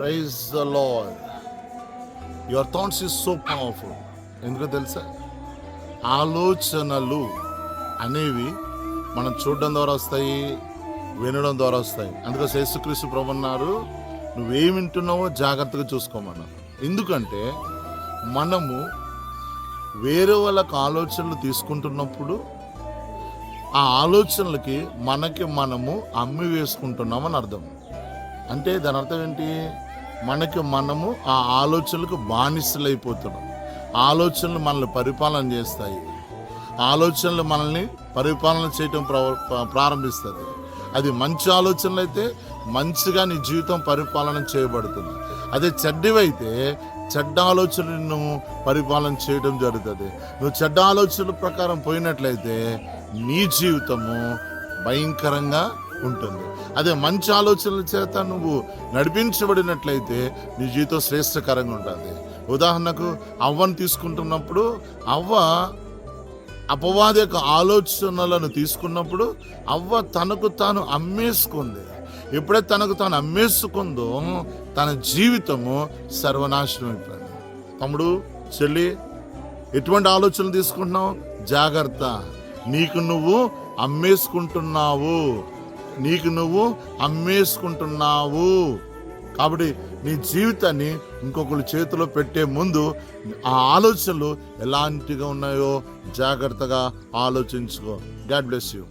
Raise the load your thoughts is so powerful ఎందుకో తెలుసా? ఆలోచనలు అనేవి మనం చూడడం ద్వారా వస్తాయి వినడం ద్వారా వస్తాయి. అందుకే శేసుక్రీస్తు ప్రభు అన్నారు నువ్వేం వింటున్నావో జాగ్రత్తగా చూసుకోమన్నా ఎందుకంటే మనము వేరే వాళ్ళకు ఆలోచనలు తీసుకుంటున్నప్పుడు ఆ ఆలోచనలకి మనకి మనము అమ్మి వేసుకుంటున్నామని అర్థం. అంటే దాని అర్థం ఏంటి? మనకి మనము ఆ ఆలోచనలకు బానిసలైపోతున్నాం. ఆలోచనలు మనల్ని పరిపాలన చేస్తాయి. ఆలోచనలు మనల్ని పరిపాలన చేయటం ప్ర- ప్రారంభిస్తుంది. అది మంచి ఆలోచనలు అయితే మంచిగా నీ జీవితం పరిపాలన చేయబడుతుంది. అదే చెడ్డవైతే చెడ్డ ఆలోచనలను పరిపాలన చేయడం జరుగుతుంది. నువ్వు చెడ్డ ఆలోచనల ప్రకారం పోయినట్లయితే నీ జీవితము భయంకరంగా ఉంటుంది. అదే మంచి ఆలోచనల చేత నువ్వు నడిపించబడినట్లయితే నీ జీవితం శ్రేష్టకరంగా ఉంటుంది. ఉదాహరణకు అవ్వను తీసుకుంటున్నప్పుడు అవ్వ అపవాది యొక్క ఆలోచనలను తీసుకున్నప్పుడు అవ్వ తనకు తాను అమ్మేసుకుంది. ఎప్పుడైతే తనకు తాను అమ్మేసుకుందో తన జీవితము సర్వనాశనం అయిపోయింది. తమ్ముడు చెల్లి ఎటువంటి ఆలోచనలు తీసుకుంటున్నావు? జాగ్రత్త. నీకు నువ్వు అమ్మేసుకుంటున్నావు. నీకు నువ్వు అమ్మేసుకుంటున్నావు. కాబట్టి నీ జీవితాన్ని ఇంకొకరి చేతిలో పెట్టే ముందు ఆ ఆలోచనలు ఎలాంటిగా ఉన్నాయో జాగ్రత్తగా ఆలోచించుకో. God bless you.